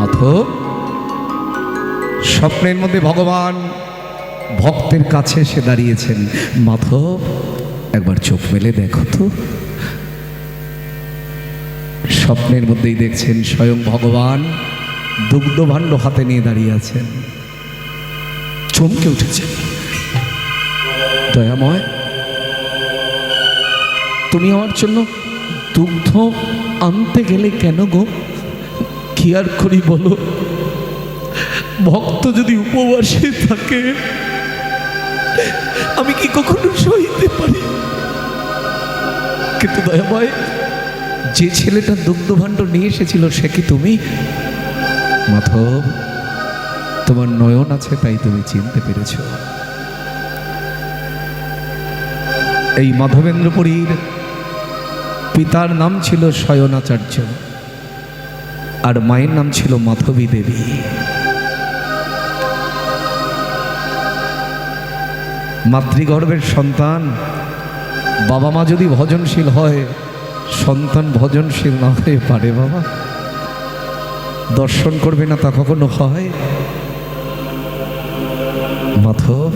মাধব স্বপ্নের মধ্যে ভগবান ভক্তের কাছে এসে দাঁড়িয়েছেন। মাধব, একবার চোখ মেলে দেখো তো। স্বপ্নের মধ্যেই দেখছেন স্বয়ং ভগবান দুগ্ধ দুগ্ধভাণ্ড হাতে নিয়ে দাঁড়িয়ে আছেন। চমকে উঠেছে দয়াময়, তুমি আমার জন্য দুগ্ধ আনতে গেলে কেন গো? কি আর করি বলো? ভক্ত যদি উপবাসে থাকে, আমি কি কখনো সইতে পারি? কিন্তু দয়াময়, যে ছেলেটা দুগ্ধভাণ্ড নিয়ে এসেছিল, সে কি তুমি? মাধব, তোমার নয়ন আছে তাই তুমি চিনতে পেরেছ। এই মাধবেন্দ্রপুরীর পিতার নাম ছিল শয়নাচার্য। আর মায়ের নাম ছিল মাধবী দেবী। মাতৃগর্ভের সন্তান, বাবা মা যদি ভজনশীল হয়, সন্তান ভজনশীল না হয়ে পারে বাবা। দর্শন করবে না তা কখনো হয়? মাধব,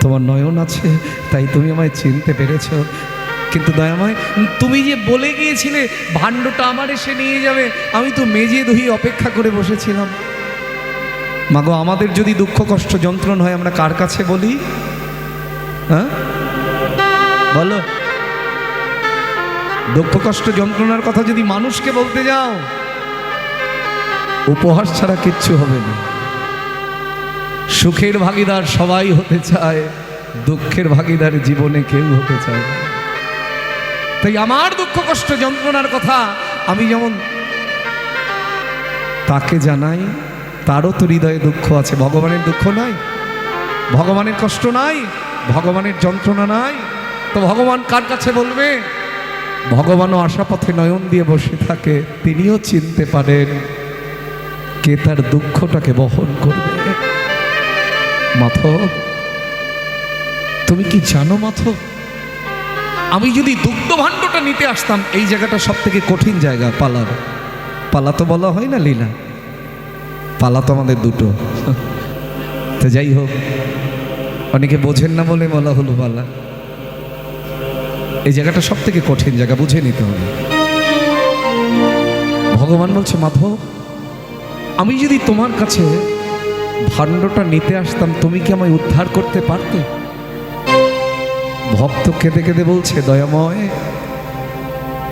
তোমার নয়ন আছে, তাই তুমি আমায় চিনতে পেরেছ। কিন্তু দয়াময় তুমি যে বলে গিয়েছিলে, ভাণ্ডটা আমার এসে নিয়ে যাবে, আমি তো মেজে ধুই অপেক্ষা করে বসেছিলাম। মাগো, আমাদের যদি দুঃখ, কষ্ট, যন্ত্রণ হয়, আমরা কার কাছে বলি? হ্যাঁ? বলো। দুঃখ, কষ্ট, যন্ত্রণার কথা যদি মানুষকে বলতে যাও, উপহাস ছাড়া কিচ্ছু হবে না। সুখের ভাগিদার সবাই হতে চায়, দুঃখের ভাগিদার জীবনে কেউ হতে চায় না। তাই আমার দুঃখ, কষ্ট, যন্ত্রণার কথা আমি যেমন তাকে জানাই, তারও তো হৃদয়ে দুঃখ আছে। ভগবানের দুঃখ নাই, ভগবানের কষ্ট নাই, ভগবানের যন্ত্রণা নাই। তো ভগবান কার কাছে বলবে? ভগবানও আশাপথে নয়ন দিয়ে বসে থাকে, তিনিও চিনতে পারেন কে তার দুঃখটাকে বহন করবে। মাথব তুমি কি জানো মাথব আমি যদি দুগ্ধ ভাণ্ডটা নিতে আসতাম, এই জায়গাটা সব থেকে কঠিন জায়গা পালার পালা তো বলা হয় না, লীলা। পালা তো আমাদের দুটো। তো যাই হোক, অনেকে বোঝেন না বলে বলা হলো পালা। এই জায়গাটা সব থেকে কঠিন জায়গা, বুঝে নিতে হবে। ভগবান বলছে, মাধব, আমি যদি তোমার কাছে ভাণ্ডটা নিতে আসতাম, তুমি কি আমায় উদ্ধার করতে পারতে? ভক্ত কেঁদে কেঁদে বলছে, দয়াময়,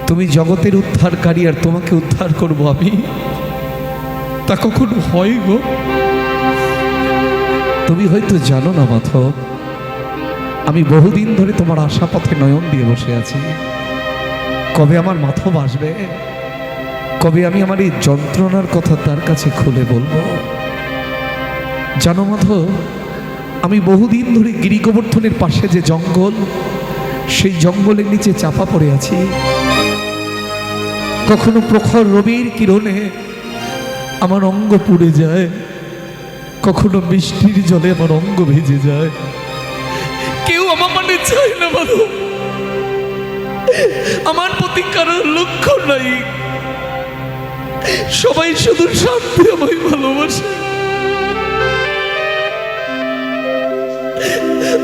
তুমি জগতের উদ্ধারকারী আর তোমাকে উদ্ধার করব আমি। তা কখনো হয় গো? তুমি হয়তো জানো না মাধব, আমি বহুদিন ধরে তোমার আশা পথে নয়ন দিয়ে বসে আছি। কবে আমার মাথব আসবে? কবে আমি আমার এই যন্ত্রণার কথা তার কাছে খুলে বলব? জানো মাধব আমি বহুদিন ধরে গিরি গোবর্ধনের পাশে যে জঙ্গল, সেই জঙ্গলের নিচে চাপা পড়ে আছি। কখনো প্রখর রবির কিরণে আমার অঙ্গ পুড়ে যায়। কখনো বৃষ্টির জলে আমার অঙ্গ ভেজে যায়। কেউ আমার মানে চায় না মাধব আমার প্রতি কারোর লক্ষ্য নাই। সবাই শুধু শান্তি আমায় ভালোবাসে।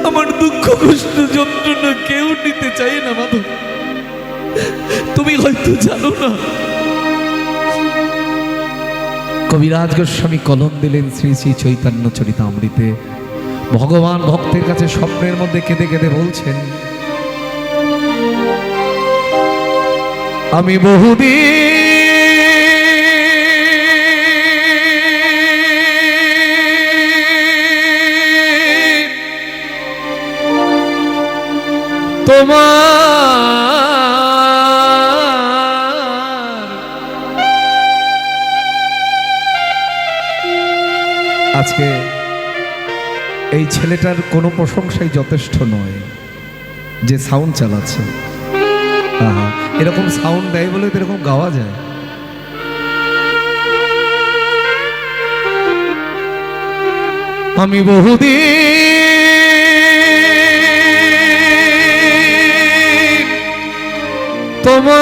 আমার দুঃখ, কষ্ট, যন্ত্রণা কেউ নিতে চায় না মাধব তুমি হয়তো জানো না। কবিরাজ গোস্বামী কলম দিলেন শ্রী শ্রী চৈতন্য চরিতামৃতে। ভগবান ভক্তের কাছে স্বপ্নের মধ্যে কেঁদে কেঁদে বলছেন, আমি বহুদিন তোমার। আজকে এই ছেলেটার কোনো প্রশংসাই যথেষ্ট নয়, যে সাউন্ড চালাচ্ছে। এরকম সাউন্ড দেয় বলে তো এরকম গাওয়া যায়। আমি বহুদিন তোমার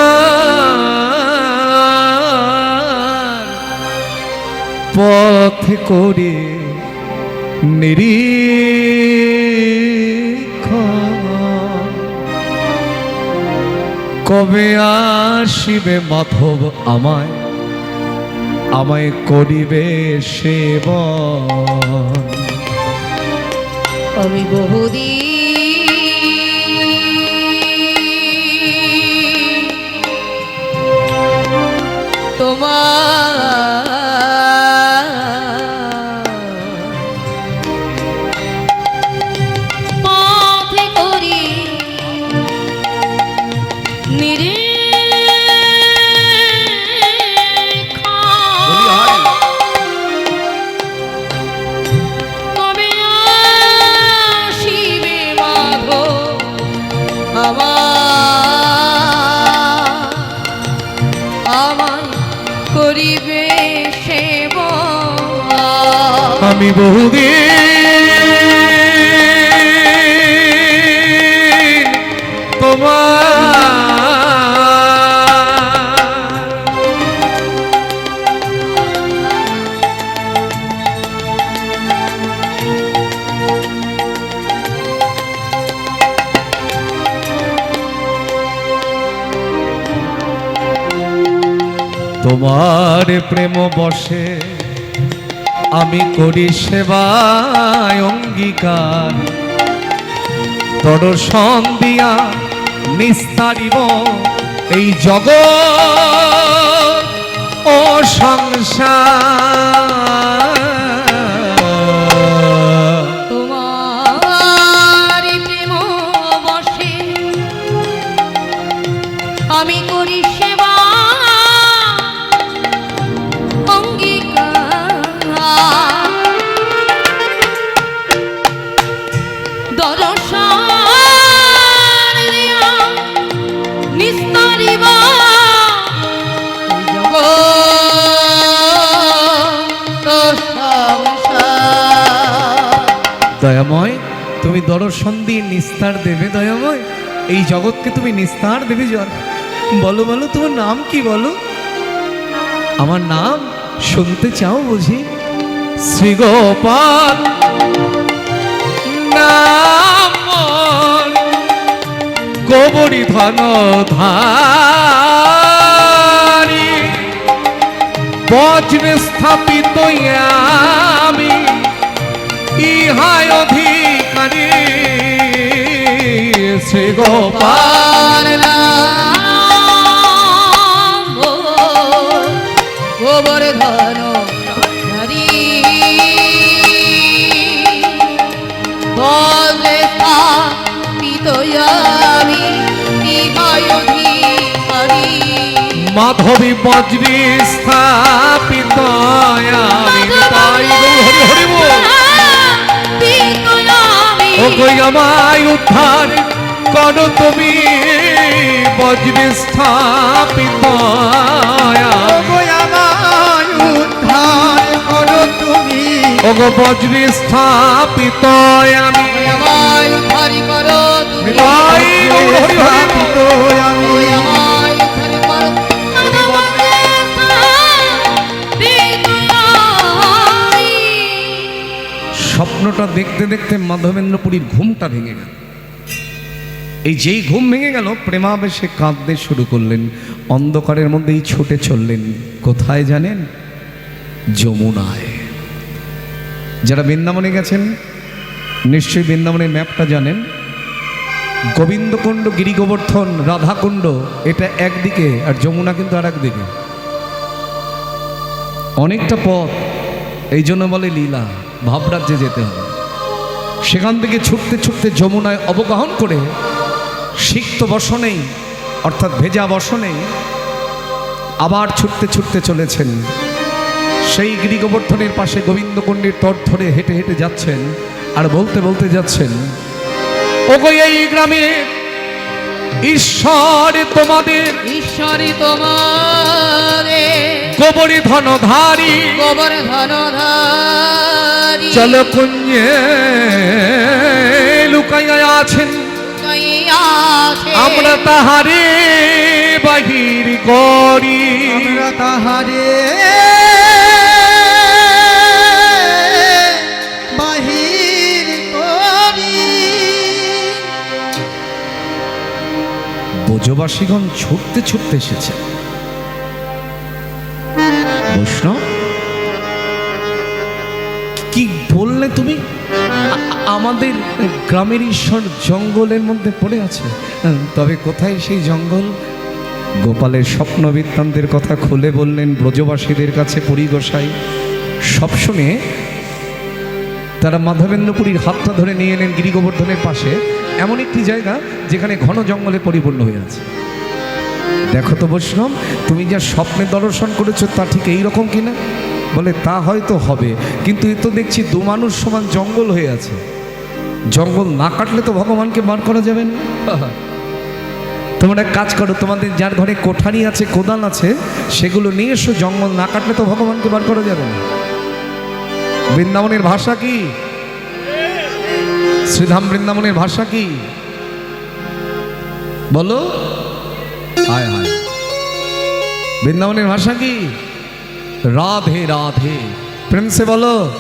পথে করে নিরীক্ষণ কবে আসিবে মাধব আমায়? আমায় করিবে সেব আমি বহুদি তোমার আমি বহুদিন তোমার তোমার প্রেম বসে আমি করি সেবায় অঙ্গীকার। দর্শন দিয়া নিস্তারিব এই জগৎ। দর্শন দিয়ে নিস্তার দেবে দয়াময়। এই জগৎকে তুমি নিস্তার দেবে জন বলো বলো, তোমার নাম কি বলো? আমার নাম শুনতে চাও বুঝি? শ্রী গোপাল নাম গোবরী ধন ধারি বজ্রে স্থাপিত আমি ইহায় অধিকারী শ্রী গোপাল গোবর ধন হরি বলে হরি। মাধবী বজ্রী স্থাপিত হরি হরি ও কই আমায় উদ্ধার করো তুমি বজ্রী স্থাপিত ও গো বজ্রী স্থাপিত আমি আমায় উদ্ধারি করো তুমি। তাই গো হরি হরি বল। আমায় উদ্ধারি করো স্বপ্নটা দেখতে দেখতে মাধবেন্দ্রপুরীর ঘুমটা ভেঙে গেল। এই যেই ঘুম ভেঙে গেল, প্রেমাবেশে কাঁদতে শুরু করলেন। অন্ধকারের মধ্যেই ছুটে চললেন। কোথায় জানেন? যমুনায়। যারা বৃন্দাবনে গেছেন, নিশ্চয়ই বৃন্দাবনের ম্যাপটা জানেন। গোবিন্দকুণ্ড গিরি গোবর্ধন রাধাকুণ্ড, এটা একদিকে আর যমুনা কিন্তু আর একদিকে অনেকটা পথ, এই জন্য বলে লীলা, ভাবরাজ্যে যেতে হবে। সেখান থেকে ছুটতে ছুটতে যমুনায় অবগাহন করে সিক্ত বসনেই অর্থাৎ ভেজা বসনেই আবার ছুটতে ছুটতে চলেছেন। সেই গিরি গোবর্ধনের পাশে গোবিন্দকুণ্ডের তর ধরে হেঁটে হেঁটে যাচ্ছেন আর বলতে বলতে যাচ্ছেন ও এই গ্রামে ঈশ্বর তোমাদের ঈশ্বরী তোমারে গোবরী ধনধারী। গোবর ধনধারী। চল কুঞ্জে লুকাইয়া আছেন আছে আমরা তাহারে বাহির করি। আমরা তাহারে বাহির করি। বোঝবাসীগণ ছুটতে ছুটতে এসেছে কি বললে তুমি? আমাদের গ্রামের ঈশ্বর জঙ্গলের মধ্যে পড়ে আছে। তবে কোথায় সেই জঙ্গল? গোপালের স্বপ্ন বৃত্তান্তের কথা খুলে বললেন ব্রজবাসীদের কাছে পরিগোসাই। সব শুনে তারা মাধবেন্দ্রপুরীর হাতটা ধরে নিয়ে এলেন গিরি গোবর্ধনের পাশে। এমন একটি জায়গা যেখানে ঘন জঙ্গলে পরিপূর্ণ হয়ে আছে। দেখো তো বৈষ্ণব, তুমি যা স্বপ্নে দর্শন করেছ তা ঠিক এই রকম কিনা? বলে তা হয়তো হবে। কিন্তু এ তো দেখছি দু মানুষ সমান জঙ্গল হয়ে আছে। জঙ্গল না কাটলে তো ভগবানকে বার করা যাবে না। তোমরা এক কাজ করো, তোমাদের যার ঘরে কোঠারি আছে, কোদাল আছে, সেগুলো নিয়ে এসো। জঙ্গল না কাটলে তো ভগবানকে বার করা যাবে না। বৃন্দাবনের ভাষা কি? শ্রীধাম বৃন্দাবনের ভাষা কি? বলো। হায় হায়। বৃন্দাবনের ভাষা কি? রাধে রাধে। প্রেম সে বলো।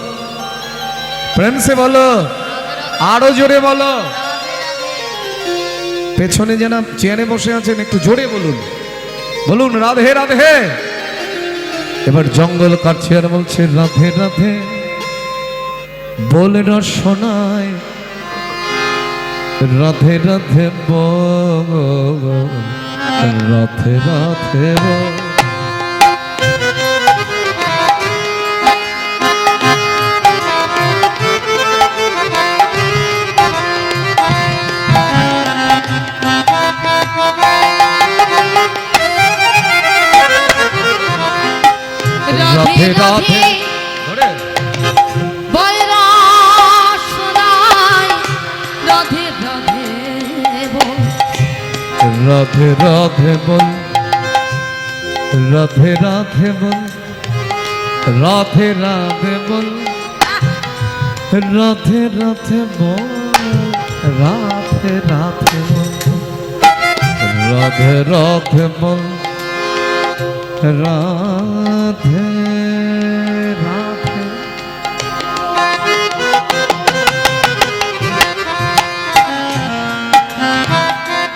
প্রেম সে বলো। আরও জোরে বলো। পেছনে যেন চেয়ারে বসে আছেন, একটু জোরে বলুন। বলুন, রাধে রাধে। এবার জঙ্গল কাটছে আর বলছে, রাধে রাধে। বলে না শোনায়। রাধে রাধে বল। রাধে রাধে বল। রাধে রাধে ধরে রাধে রাধে বল। রাধে রাধে বল। রাধে রাধে বল। রাধে রাধে বল। রাধে রাধে বল। রাধে রাধে বল। রাধে